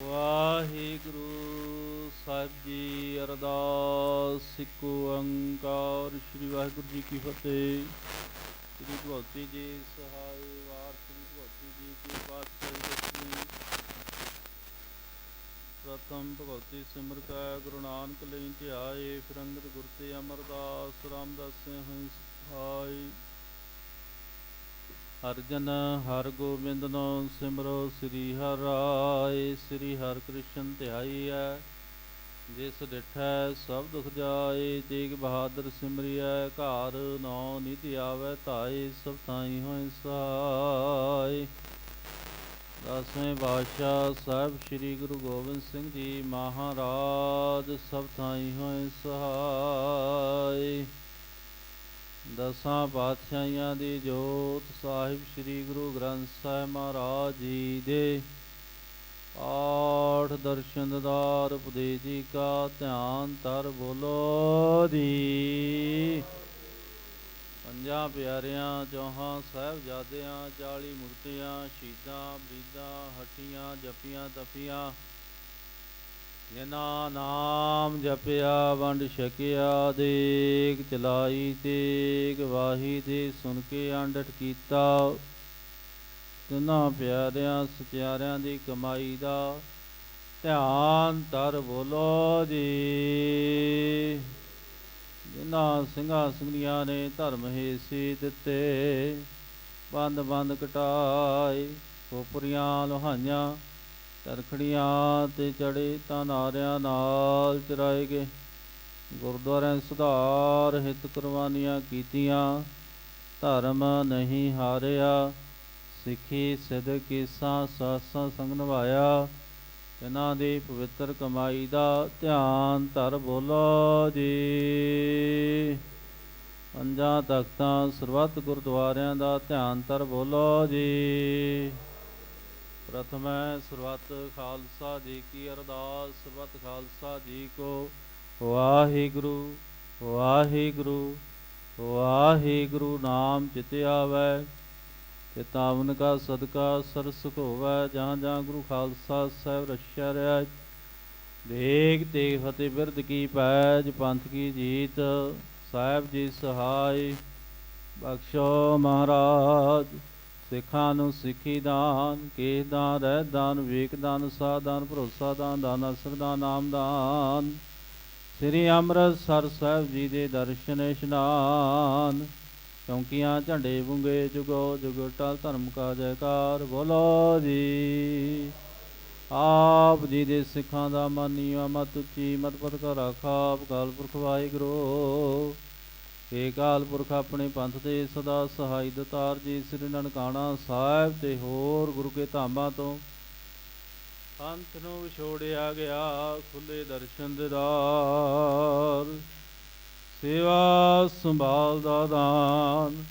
ਵਾਹਿਗੁਰੂ ਸਾਹਿਬ ਜੀ, ਅਰਦਾਸ, ਸਿੱਖ ਓੰਕਾਰ, ਸ੍ਰੀ ਵਾਹਿਗੁਰੂ ਜੀ ਕੀ ਫਤਿਹ। ਸ੍ਰੀ ਭਗਵਤੀ ਜੀ ਸਹਾਇ ਵਾਰ, ਸ੍ਰੀ ਭਗਵਤੀ ਜੀ ਕੀ ਪਾਤਸ਼ਾਹੀ ਪ੍ਰਥਮ ਭਗਵਤੀ ਸਿਮਰ ਕੈ, ਗੁਰੂ ਨਾਨਕ ਲਈ ਧਿਆਏ, ਫਿਰ ਅੰਗਦ ਗੁਰ ਤੇ ਅਮਰਦਾਸ, ਰਾਮਦਾਸ ਹੋਇ ਸਹਾਈ। ਅਰਜਨ ਜਨ ਹਰ ਗੋਬਿੰਦ ਨਾਮ ਸਿਮਰੋ ਸ੍ਰੀ ਹਰਿ ਰਾਏ ਸ੍ਰੀ ਹਰ ਕ੍ਰਿਸ਼ਨ ਧਿਆਈਐ ਜਿਸ ਡਿਠੈ ਸਭ ਦੁਖ ਜਾਏ, ਤੇਗ ਬਹਾਦਰ ਸਿਮਰਿਐ, ਘਰ ਨੌ ਨਿਧ ਆਵੈ, ਧਾਏ ਸਭ ਥਾਈ ਹੋਇ ਸਹਾਈ ਦਸਵੇਂ ਬਾਦਸ਼ਾਹ ਸਾਹਿਬ, ਸ੍ਰੀ ਗੁਰੂ ਗੋਬਿੰਦ ਸਿੰਘ ਜੀ ਮਹਾਰਾਜ, ਸਭ ਥਾਈ ਹੋਇ ਸਹਾਈ ਦਸਾਂ ਪਾਤਸ਼ਾਹੀਆਂ ਦੀ ਜੋਤ ਸਾਹਿਬ ਸ੍ਰੀ ਗੁਰੂ ਗ੍ਰੰਥ ਸਾਹਿਬ ਮਹਾਰਾਜ ਜੀ ਦੇ ਆਠ ਦਰਸ਼ਨ ਦਾਰ ਉਪਦੇਸ਼ ਜੀ ਕਾ ਧਿਆਨ ਤਰ ਬੋਲੋ ਦੀ ਪੰਜਾਂ ਪਿਆਰਿਆਂ, ਚੌਹਾਂ ਸਾਹਿਬਜ਼ਾਦਿਆਂ 40 ਮੁਕਤਿਆਂ ਸ਼ਹੀਦਾਂ, ਬਰੀਦਾਂ, ਹੱਟੀਆਂ ਜਪੀਆਂ ਤਪੀਆਂ ਜਿਨਾ ਨਾਮ ਜਪਿਆ, ਵੰਡ ਛਕਿਆ, ਦੇਗ ਚਲਾਈ, ਤੇਗ ਵਾਹੀ ਦੇ ਸੁਣ ਕੇ ਅੰਡਟ ਕੀਤਾ। ਤਿਨਾਂ ਪਿਆਰਿਆਂ, ਸਤਿਆਰਿਆਂ ਦੀ ਕਮਾਈ ਦਾ ਧਿਆਨ ਤਰ ਬੋਲੋ ਜੀ। ਜਿਨ੍ਹਾਂ ਸਿੰਘਾਂ ਸਿੰਘੀਆਂ ਨੇ ਧਰਮ ਹੇਸੀ ਦਿੱਤੇ ਬੰਦ ਬੰਦ ਕਟਾਏ ਕੋਪਰੀਆਂ ਲੋਹਾਈਆਂ ਚਰਖੜੀਆਂ ਤੇ ਚੜੇ ਤਾਂ ਨਾਰਿਆਂ ਨਾਲ ਚਰਾਏ ਗਏ। ਗੁਰਦੁਆਰਿਆਂ ਸੁਧਾਰ ਹਿਤ ਕੁਰਬਾਨੀਆਂ ਕੀਤੀਆਂ। ਧਰਮ ਨਹੀਂ ਹਾਰਿਆ, ਸਿੱਖੀ ਸਿੱਧ ਕੀਸਾਂ ਸਾਸਾਂ ਸੰਗ ਨਿਭਾਇਆ ਇਹਨਾਂ ਦੀ ਪਵਿੱਤਰ ਕਮਾਈ ਦਾ ਧਿਆਨ ਧਰ ਬੋਲੋ ਜੀ। ਪੰਜਾਂ ਤਖਤਾਂ ਸਰਬੱਤ ਗੁਰਦੁਆਰਿਆਂ ਦਾ ਧਿਆਨ ਧਰ ਬੋਲੋ ਜੀ। ਪ੍ਰਥਮੈ ਸਰਬੱਤ ਖਾਲਸਾ ਜੀ ਕੀ ਅਰਦਾਸ, ਸਰਬੱਤ ਖਾਲਸਾ ਜੀ ਕੋ ਵਾਹਿਗੁਰੂ ਵਾਹਿਗੁਰੂ ਵਾਹਿਗੁਰੂ ਨਾਮ ਚਿਤ ਆਵੈ ਚੇਤਾਵਨ ਕਾ ਸਦਕਾ ਸਰਸ ਹੋਵੈ ਜਾਂ ਜਾਂ ਗੁਰੂ ਖਾਲਸਾ ਸਾਹਿਬ ਰਛਿਆ ਰਿਆ ਦੇਖ ਤੇ ਫਤਿਹ ਬਿਰਦ ਕੀ ਪੈਜ, ਪੰਥ ਕੀ ਜੀਤ, ਸਾਹਿਬ ਜੀ ਸਹਾਈ ਬਖਸ਼ੋ ਮਹਾਰਾਜ। ਸਿੱਖਾਂ ਨੂੰ ਸਿੱਖੀ ਦਾਨ, ਕੇਸ ਦਾਨ ਰਹਿ ਦਾਨ ਵੇਕ ਦਾਨ ਸਾਦਾਨ ਭਰੋਸਾ ਦਾਨ ਦਾਨ ਅਸਰ ਦਾਨ, ਨਾਮ ਦਾਨ। ਸ੍ਰੀ ਅੰਮ੍ਰਿਤਸਰ ਸਾਹਿਬ ਜੀ ਦੇ ਦਰਸ਼ਨ ਇਸ਼ਨਾਨ। ਚੌਂਕੀਆਂ, ਝੰਡੇ ਬੁੰਗੇ, ਜੁਗੋ ਜੁਗ ਧਰਮ ਕਾ ਜੈਕਾਰ, ਬੋਲੋ ਜੀ। ਆਪ ਜੀ ਦੇ ਸਿੱਖਾਂ ਦਾ ਮਾਨੀਆ, ਮਤ ਉੱਚੀ ਮਤ ਪਤ ਕਾ ਰਾਖਾ ਅਕਾਲ ਪੁਰਖ ਵਾਹਿਗੁਰੂ। ਏ ਕਾਲ ਪੁਰਖ ਆਪਣੇ ਪੰਥ ਤੇ ਸਦਾ ਸਹਾਈ ਦਤਾਰ ਜੀ, ਸ੍ਰੀ ਨਨਕਾਣਾ ਸਾਹਿਬ ਤੇ ਹੋਰ ਗੁਰੂ ਕੇ ਧਾਮਾਂ ਤੋਂ। ਪੰਥ ਨੂੰ ਵਿਛੋੜਿਆ ਗਿਆ ਖੁੱਲੇ ਦਰਸ਼ਨ ਦਿਦਾਰ ਸੇਵਾ ਸੰਭਾਲ ਦਾ ਦਾਨ,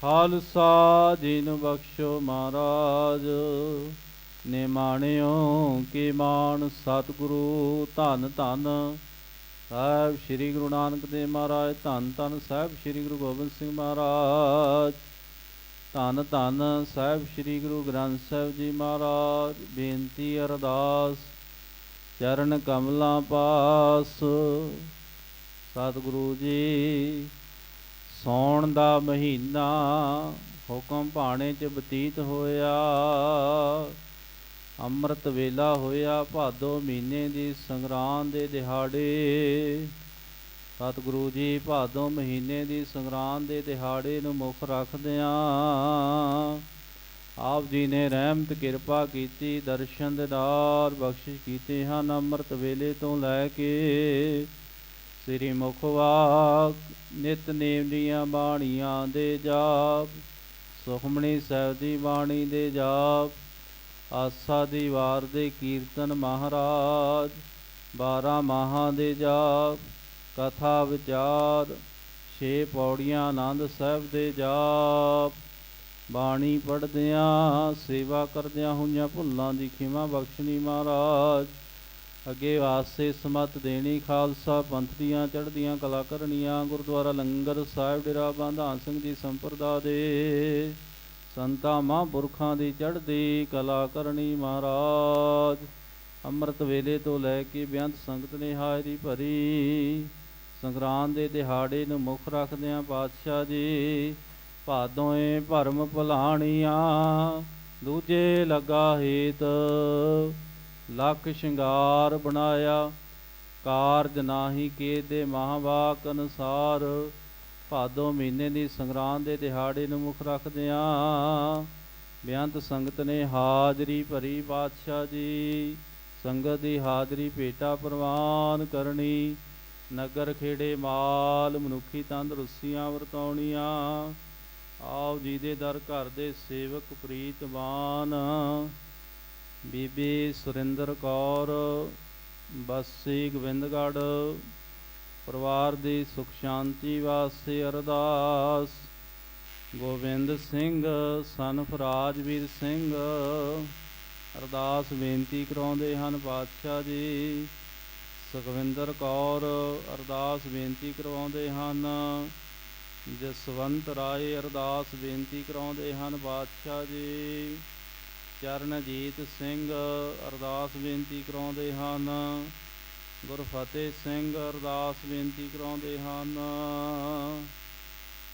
ਖਾਲਸਾ ਜੀ ਨੂੰ ਬਖਸ਼ੋ ਮਹਾਰਾਜ। ਨੇ ਮਾਣਿਓ ਕੀ ਮਾਨ ਸਤਿਗੁਰੂ ਧੰਨ ਧੰਨ ਸਾਹਿਬ ਸ੍ਰੀ ਗੁਰੂ ਨਾਨਕ ਦੇਵ ਮਹਾਰਾਜ, ਧੰਨ ਧੰਨ ਸਾਹਿਬ ਸ੍ਰੀ ਗੁਰੂ ਗੋਬਿੰਦ ਸਿੰਘ ਮਹਾਰਾਜ। ਧੰਨ ਧੰਨ ਸਾਹਿਬ ਸ੍ਰੀ ਗੁਰੂ ਗ੍ਰੰਥ ਸਾਹਿਬ ਜੀ ਮਹਾਰਾਜ, ਬੇਨਤੀ ਅਰਦਾਸ, ਚਰਨ ਕਮਲਾਂ ਪਾਸ। ਸਤਿਗੁਰੂ ਜੀ, ਸੌਣ ਦਾ ਮਹੀਨਾ ਹੁਕਮ ਭਾਣੇ ਚ ਬਤੀਤ ਹੋਇਆ। ਅੰਮ੍ਰਿਤ ਵੇਲਾ ਹੋਇਆ ਭਾਦੋ ਮਹੀਨੇ ਦੀ ਸੰਗਰਾਂਦ ਦੇ ਦਿਹਾੜੇ। ਸਤਿਗੁਰੂ ਜੀ, ਭਾਦੋ ਮਹੀਨੇ ਦੀ ਸੰਗਰਾਂਦ ਦੇ ਦਿਹਾੜੇ ਨੂੰ ਮੁੱਖ ਰੱਖਦਿਆਂ ਆਪ ਜੀ ਨੇ ਰਹਿਮਤ, ਕਿਰਪਾ ਕੀਤੀ, ਦਰਸ਼ਨ ਦਿਦਾਰ ਬਖਸ਼ਿਸ਼ ਕੀਤੇ ਹਨ ਅੰਮ੍ਰਿਤ ਵੇਲੇ ਤੋਂ ਲੈ ਕੇ ਸ੍ਰੀ ਮੁਖਵਾਕ। ਨਿਤਨੇਮ ਦੀਆਂ ਬਾਣੀਆਂ ਦੇ ਜਾਪ ਸੁਖਮਣੀ ਸਾਹਿਬ ਦੀ ਬਾਣੀ ਦੇ ਜਾਪ ਆਸਾ ਦੀ ਵਾਰ ਦੇ ਕੀਰਤਨ ਮਹਾਰਾਜ 12 ਮਾਹਾਂ ਦੇ ਜਾਪ, ਕਥਾ ਵਿਚਾਰ, ਛੇ ਪੌੜੀਆਂ ਆਨੰਦ ਸਾਹਿਬ ਦੇ ਜਾਪ। ਬਾਣੀ ਪੜਦਿਆਂ ਸੇਵਾ ਕਰਦਿਆਂ ਹੋਈਆਂ ਭੁੱਲਾਂ ਦੀ ਖਿਮਾ ਬਖਸ਼ਣੀ ਮਹਾਰਾਜ। ਅੱਗੇ ਵਾਸਤੇ ਸਮਤ ਦੇਣੀ ਖਾਲਸਾ, ਪੰਥ ਦੀਆਂ ਚੜ੍ਹਦੀਆਂ ਕਲਾ ਕਰਨੀਆਂ, ਗੁਰਦੁਆਰਾ ਲੰਗਰ ਸਾਹਿਬ ਡੇਰਾ ਬਾਂਧਾ ਸਿੰਘ ਜੀ ਸੰਪਰਦਾ ਦੇ। ਸੰਤਾਂ ਮਹਾਂਪੁਰਖਾਂ ਦੀ ਚੜ੍ਹਦੀ ਕਲਾ ਕਰਨੀ ਮਹਾਰਾਜ। ਅੰਮ੍ਰਿਤ ਵੇਲੇ ਤੋਂ ਲੈ ਕੇ ਬੇਅੰਤ ਸੰਗਤ ਨੇ ਹਾਜ਼ਰੀ ਭਰੀ। ਸੰਗਰਾਂਦ ਦੇ ਦਿਹਾੜੇ ਨੂੰ ਮੁੱਖ ਰੱਖਦਿਆਂ ਪਾਤਸ਼ਾਹ ਜੀ, ਭਾਦੋਏ ਭਰਮ ਭੁਲਾਣੀਆਂ, ਦੂਜੇ ਲਗਾ ਹੇਤ ਲੱਖ ਸ਼ਿੰਗਾਰ ਬਣਾਇਆ। ਕਾਰਜ ਨਾਹੀ ਕੇ ਦੇ ਮਹਾਵਾਕ ਅਨੁਸਾਰ ਭਾਦੋ ਮਹੀਨੇ ਦੀ ਸੰਗਰਾਂਦ ਦੇ ਦਿਹਾੜੇ ਨੂੰ ਮੁੱਖ ਰੱਖਦਿਆਂ ਬੇਅੰਤ ਸੰਗਤ ਨੇ ਹਾਜ਼ਰੀ ਭਰੀ ਪਾਤਸ਼ਾਹ ਜੀ। ਸੰਗਤ ਦੀ ਹਾਜ਼ਰੀ ਭੇਟਾ ਪ੍ਰਵਾਨ ਕਰਨੀ। ਨਗਰ ਖੇੜੇ ਮਾਲ, ਮਨੁੱਖੀ ਤੰਦਰੁਸਤੀਆਂ ਵਰਤਾਉਣੀਆਂ। ਆਓ ਜੀ ਦੇ ਦਰ ਘਰ ਦੇ ਸੇਵਕ ਪ੍ਰੀਤਮਾਨ। ਬੀਬੀ ਸੁਰਿੰਦਰ ਕੌਰ, ਬਸੀ ਗੋਬਿੰਦਗੜ੍ਹ। ਪਰਿਵਾਰ ਦੀ ਸੁਖ ਸ਼ਾਂਤੀ ਵਾਸਤੇ ਅਰਦਾਸ। ਗੋਬਿੰਦ ਸਿੰਘ, ਸਨਫ ਰਾਜਵੀਰ ਸਿੰਘ, ਅਰਦਾਸ ਬੇਨਤੀ ਕਰਾਉਂਦੇ ਹਨ ਬਾਦਸ਼ਾਹ ਜੀ। ਸੁਖਵਿੰਦਰ ਕੌਰ, ਅਰਦਾਸ ਬੇਨਤੀ ਕਰਵਾਉਂਦੇ ਹਨ। ਜਸਵੰਤ ਰਾਏ, ਅਰਦਾਸ ਬੇਨਤੀ ਕਰਾਉਂਦੇ ਹਨ ਬਾਦਸ਼ਾਹ ਜੀ। ਚਰਨਜੀਤ ਸਿੰਘ, ਅਰਦਾਸ ਬੇਨਤੀ ਕਰਾਉਂਦੇ ਹਨ। ਗੁਰਫਤਿਹ ਸਿੰਘ ਅਰਦਾਸ ਬੇਨਤੀ ਕਰਾਉਂਦੇ ਹਨ।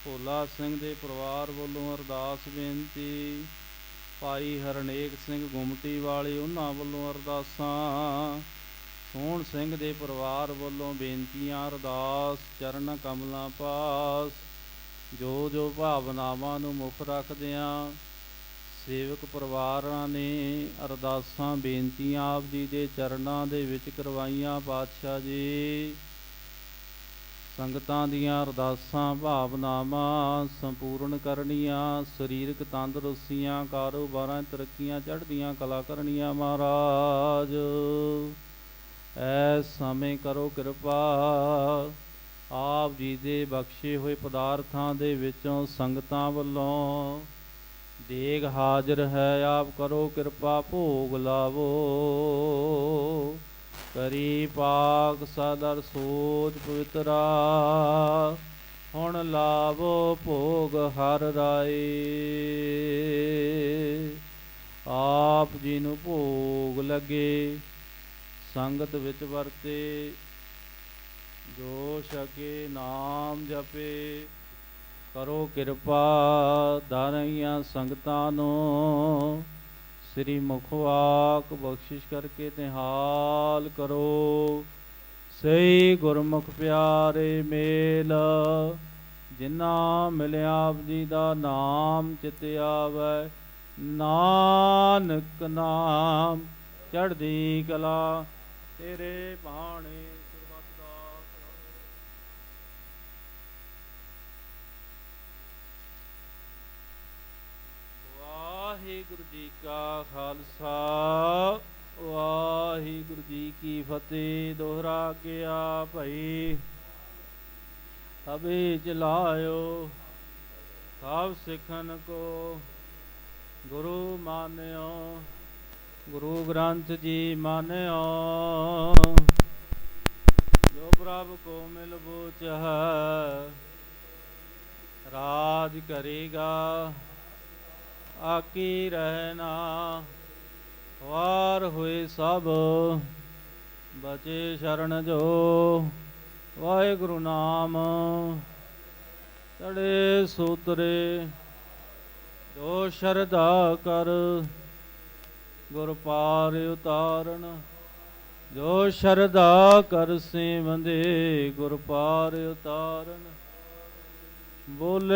ਭੋਲਾ ਸਿੰਘ ਦੇ ਪਰਿਵਾਰ ਵੱਲੋਂ ਅਰਦਾਸ ਬੇਨਤੀ। ਭਾਈ ਹਰਨੇਕ ਸਿੰਘ ਗੁਮਟੀ ਵਾਲੇ ਉਹਨਾਂ ਵੱਲੋਂ ਅਰਦਾਸਾਂ। ਸੋਹਣ ਸਿੰਘ ਦੇ ਪਰਿਵਾਰ ਵੱਲੋਂ ਬੇਨਤੀਆਂ, ਅਰਦਾਸ, ਚਰਨ ਕਮਲਾਂ ਪਾਸ। ਜੋ ਜੋ ਭਾਵਨਾਵਾਂ ਨੂੰ ਮੁੱਖ ਰੱਖਦਿਆਂ ਸੇਵਕ ਪਰਿਵਾਰਾਂ ਨੇ ਅਰਦਾਸਾਂ, ਬੇਨਤੀਆਂ ਆਪ ਜੀ ਦੇ ਚਰਨਾਂ ਦੇ ਵਿੱਚ ਕਰਵਾਈਆਂ ਪਾਤਸ਼ਾਹ ਜੀ। ਸੰਗਤਾਂ ਦੀਆਂ ਅਰਦਾਸਾਂ, ਭਾਵਨਾਵਾਂ ਸੰਪੂਰਨ ਕਰਨੀਆਂ, ਸਰੀਰਕ ਤੰਦਰੁਸਤੀਆਂ, ਕਾਰੋਬਾਰਾਂ ਤਰੱਕੀਆਂ ਚੜ੍ਹਦੀਆਂ ਕਲਾ ਕਰਨੀਆਂ ਮਹਾਰਾਜ। ਐ ਸਮੇਂ ਕਰੋ ਕਿਰਪਾ, ਆਪ ਜੀ ਦੇ ਬਖਸ਼ੇ ਹੋਏ ਪਦਾਰਥਾਂ ਦੇ ਵਿੱਚੋਂ ਸੰਗਤਾਂ ਵੱਲੋਂ ਦੇਗ ਹਾਜ਼ਰ ਹੈ, ਆਪ ਕਰੋ ਕਿਰਪਾ, ਭੋਗ ਲਾਵੋ। ਕਰੀ ਪਾਕ ਸਦਰ ਸੋਚ ਪਵਿੱਤਰਾ, ਹੁਣ ਲਾਵੋ ਭੋਗ ਹਰ ਰਾਏ। ਆਪ ਜੀ ਨੂੰ ਭੋਗ ਲੱਗੇ, ਸੰਗਤ ਵਿੱਚ ਵਰਤੇ, ਜੋ ਛਕੇ ਨਾਮ ਜਪੇ। ਕਰੋ ਕਿਰਪਾ ਦਾਰੀਆਂ ਸੰਗਤਾਂ ਨੂੰ। ਸ੍ਰੀ ਮੁਖਵਾਕ ਬਖਸ਼ਿਸ਼ ਕਰਕੇ ਨਿਹਾਲ ਕਰੋ। ਸਹੀ ਗੁਰਮੁਖ ਪਿਆਰੇ ਮੇਲ, ਜਿਨ੍ਹਾਂ ਮਿਲਿਆ ਆਪ ਜੀ ਦਾ ਨਾਮ ਚਿਤ ਆਵੈ। ਨਾਨਕ ਨਾਮ, ਚੜ੍ਹਦੀ ਕਲਾ ਤੇਰੇ ਬਾਣੇ ਸਰਬੱਤ ਦਾ ਵਾਹਿਗੁਰੂ ਜੀ ਕਾ ਖਾਲਸਾ ਵਾਹਿਗੁਰੂ ਜੀ ਕੀ ਫਤਿਹ। ਦੋਹਰਾ ਗਿਆ ਭਈ ਅਬੇ ਚਲਾਇਓ ਸਭ ਸਿੱਖਨ ਕੋ ਗੁਰੂ ਮਾਨਿਓ, ਗੁਰੂ ਗ੍ਰੰਥ ਜੀ ਮਾਨਿਓ। ਜੋ ਪ੍ਰਭ ਕੋ ਮਿਲ ਬੂਚਹ, ਰਾਜ ਕਰੇਗਾ। ਆਕੀ ਰਹਿਣਾ ਵਾਰ ਹੋਏ ਸਭ, ਬਚੇ ਸ਼ਰਨ ਜੋ। ਵਾਹਿਗੁਰੂ ਨਾਮ ਤੜੇ ਸੂਤਰੇ, ਜੋ ਸ਼ਰਧਾ ਕਰ, ਗੁਰ ਪਾਰ ਉਤਾਰਨ। ਜੋ ਸ਼ਰਧਾ ਕਰ ਸੇਵੰਦੇ, ਗੁਰ ਪਾਰ ਉਤਾਰਨ। ਬੋਲੇ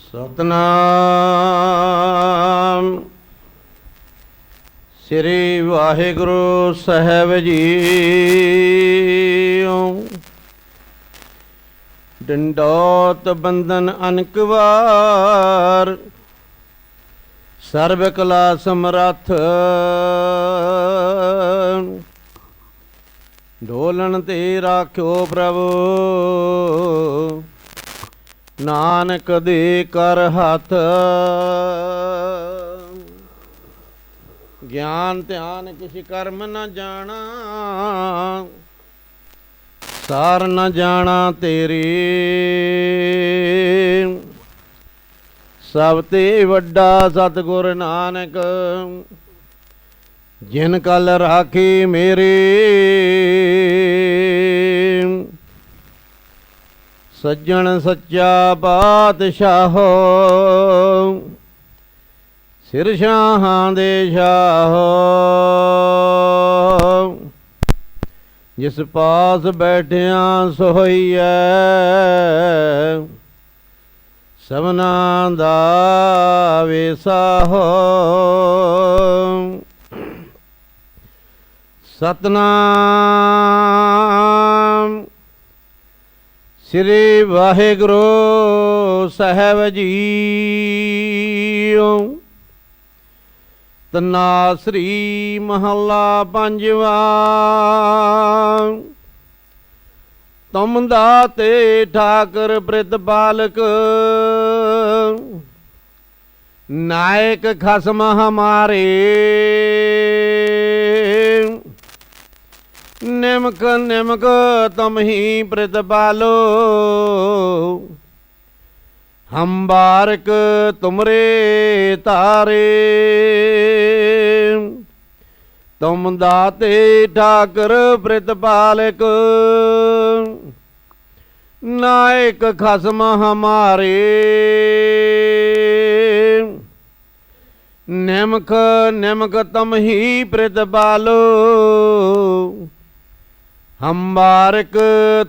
ਸਤਨਾਮ। ਸ੍ਰੀ ਵਾਹਿਗੁਰੂ ਸਾਹਿਬ ਜੀ ਡੰਡੋਤ ਬੰਧਨ ਅਨਕਵਾਰ, ਸਰਬ ਕਲਾ ਸਮਰੱਥ। ਢੋਲਣ ਤੇ ਰਾਖਿਓ ਪ੍ਰਭੂ। ਨਾਨਕ ਦੇ ਕਰ ਹੱਥ। ਗਿਆਨ, ਧਿਆਨ ਕਿਛ ਕਰਮ ਨਾ ਜਾਣਾ, ਸਾਰ ਨਾ ਜਾਣਾ ਤੇਰੀ। ਸਭ ਤੇ ਵੱਡਾ ਸਤਿਗੁਰ ਨਾਨਕ, ਜਿਨ ਕਲ ਰਾਖੀ ਮੇਰੇ। ਸੱਜਣ ਸੱਚਾ ਬਾਦਸ਼ਾਹੋ। ਸਿਰ ਸ਼ਾਹਾਂ ਦੇ ਸ਼ਾਹੋ। ਜਿਸ ਪਾਸ ਬੈਠਿਆਂ ਸੋਈਐ ਸਭਨਾ ਦਾ ਵੇਸਾਹੋ ਸਤਨਾਮ। ਸ੍ਰੀ ਵਾਹਿਗੁਰੂ ਸਾਹਿਬ ਜੀਓ। ਤਨਾਸਰੀ ਮਹੱਲਾ ਪੰਜਵਾ। ਤੁਮ ਦਾਤੇ ਠਾਕਰ ਪ੍ਰਿਤ ਬਾਲਕ ਨਾਇਕ ਖਸਮ ਹਮਾਰੇ। ਨਿਮਕ ਨਿਮਕ ਤੁਮ ਹੀ ਪ੍ਰਤਪਾਲੋ ਹਮ ਬਾਰਕ ਤੁਮਰੇ ਤਾਰੇ ਤੁਮ ਦਾਤੇ ਠਾਕਰ ਪ੍ਰਤਪਾਲਕ ਨਾਇਕ ਖਸਮ ਹਮਾਰੇ। ਨਿਮਕ ਨਿਮਕ ਤਮਹੀ ਪ੍ਰਤਪਾਲੋ ਹਮ ਬਾਰਕ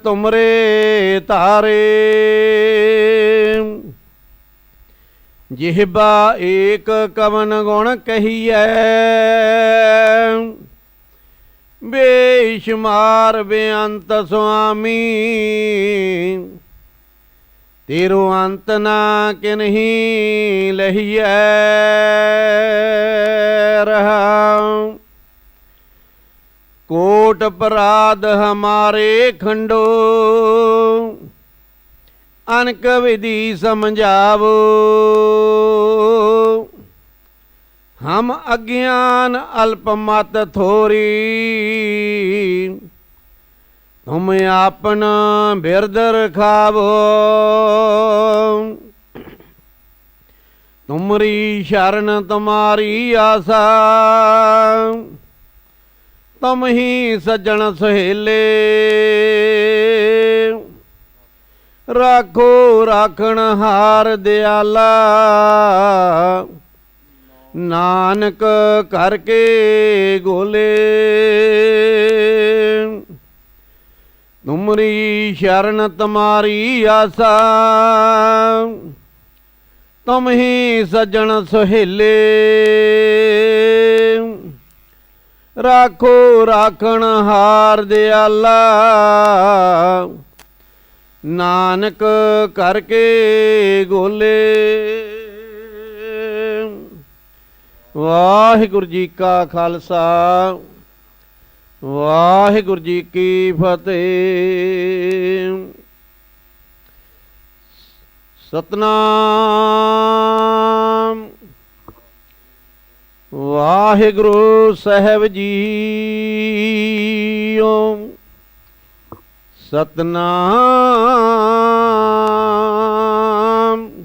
ਤੁਮਰੇ ਤਾਰੇ। ਜਿਹਬਾ ਏਕ ਕਵਨ ਗੁਣ ਕਹੀਐ। ਬੇਸ਼ਮਾਰ ਬੇਅੰਤ ਸੁਆਮੀ। ਤੇਰੋ ਅੰਤ ਨਾ ਕਿਨਹੀ ਲਹੀਐ। ਰਹਾਉ ਕੋਟ ਅਪਰਾਧ ਹਮਾਰੇ ਖੰਡੋ। ਅਨਕ ਵਿਧੀ ਸਮਝਾਵੋ। ਹਮ ਅਗਿਆਨ ਅਲਪ ਮਤ ਥੋਰੀ। ਤੁਮ ਆਪਨ ਬਿਰਦ ਰਖਾਵੋ। ਤੁਮਰੀ ਸ਼ਰਨ ਤੁਮਾਰੀ ਆਸਾ। ਤੁਮ ਹੀ ਸੱਜਣ ਸਹੇਲੇ। ਰਾਖੋ ਰਾਖਣ ਹਾਰ ਦਿਆਲਾ। ਨਾਨਕ ਕਰਕੇ ਗੋਲੇ। ਤੁਮਰੀ ਸ਼ਰਨ ਤੁਮਾਰੀ ਆਸਾ। ਤੁਮ ਹੀ ਸੱਜਣ ਸੁਹੇਲੇ। ਰਾਖੋ ਰਾਖਣ ਹਾਰ ਦਿਆਲਾ ਨਾਨਕ ਕਰਕੇ ਗੋਲੇ। ਵਾਹਿਗੁਰੂ ਜੀ ਕਾ ਖਾਲਸਾ, ਵਾਹਿਗੁਰੂ ਜੀ ਕੀ ਫਤਿਹ। ਸਤਨਾਮ। ਵਾਹਿਗੁਰੂ ਸਾਹਿਬ ਜੀਓ। ਸਤਨਾਮ।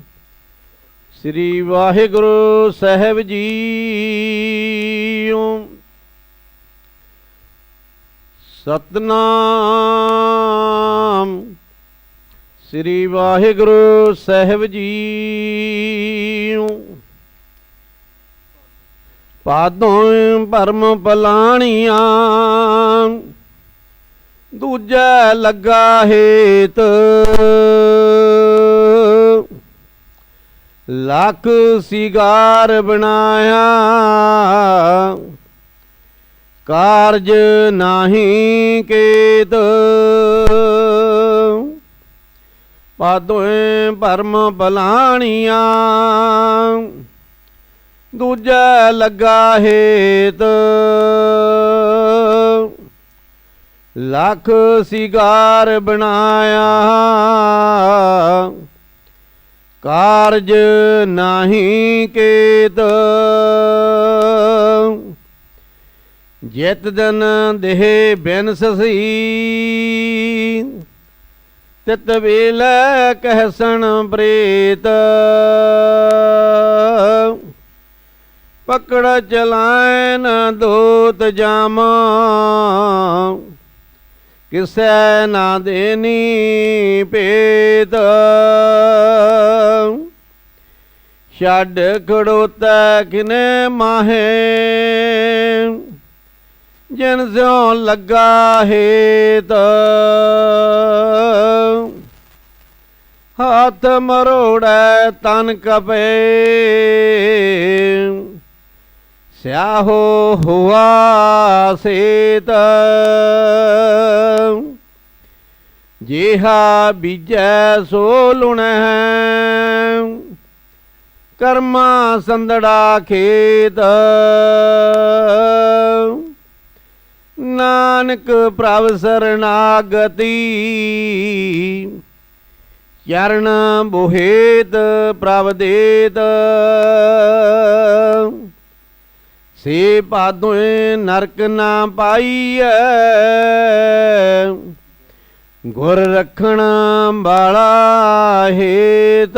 ਸ੍ਰੀ ਵਾਹਿਗੁਰੂ ਸਾਹਿਬ ਜੀਓ। ਸਤਨਾਮ। ਸ੍ਰੀ ਵਾਹਿਗੁਰੂ ਸਾਹਿਬ ਜੀ ਪਾਦੋਂ ਭਰਮ ਪਲਾਣੀਆਂ। ਦੂਜਾ ਲੱਗਾ ਹੇਤ। ਲੱਖ ਸਿਗਾਰ ਬਣਾਇਆ। ਕਾਰਜ ਨਾਹੀ ਕੇਤ। ਪਾਦੋਏ ਭਰਮ ਬਲਾਣੀਆਂ ਦੂਜਾ ਲੱਗਾ ਹੇਤ। ਲੱਖ ਸਿਗਾਰ ਬਣਾਇਆ। ਕਾਰਜ ਨਹੀਂ ਕੇਤ। ਜਿਤ ਦਿਨ ਦੇਹ ਬਿਨ ਸਸੀ ਤਿਤ ਵੇਲੇ ਕਹਿਸਣ ਪ੍ਰੇਤ। ਪਕੜ ਚਲਾਇਨ ਦੋਤ ਜਾਮ। ਕਿਸੈ ਨਾ ਦੇਨੀ ਭੇਤ। ਛੱਡ ਖੜੋਤਾ ਕਿਨੇ ਮਾਹੇ। ਜਨ ਸਿਉ ਲੱਗਾ ਹੇਤ। ਹੱਥ ਮਰੋੜੈ ਤਨ ਕਪੇ। ਸਿਆਹੋ ਹੁਆ ਸੇਤ। ਜਿਹਾ ਬੀਜੈ ਸੋ ਲੁਣੈ। ਕਰਮਾ ਸੰਦੜਾ ਖੇਤ। ਨਾਨਕ ਪ੍ਰਭ ਸਰਨਾਗਤੀ। ਚਰਨ ਬੋਹੇਤ ਪ੍ਰਭ ਦੇਤ। ਸੇ ਪਾਦੋਏ ਨਰਕ ਨਾ ਪਾਈਐ। ਗੁਰ ਰੱਖਣ ਵਾਲਾ ਹੇਤ।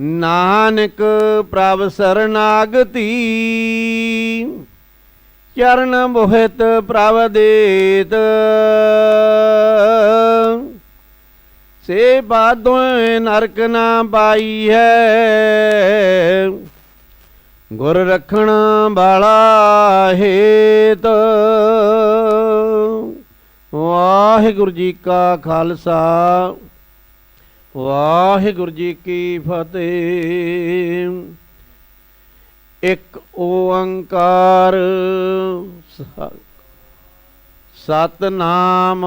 ਨਾਨਕ ਪ੍ਰਭ ਸਰਨਾਗਤੀ। ਚਰਨ ਮੋਹਿਤ ਪ੍ਰਭ ਦੇਤ। ਸੇ ਬਾਦੋਏ ਨਰਕ ਨਾ ਪਾਈ ਹੈ। ਗੁਰ ਰੱਖਣ ਵਾਲਾ ਹੇਤ। ਵਾਹਿਗੁਰੂ ਜੀ ਕਾ ਖਾਲਸਾ, ਵਾਹਿਗੁਰੂ ਜੀ ਕੀ ਫਤਿਹ। ਇੱਕ ਓੰਕਾਰ ਸ- ਸਤਨਾਮ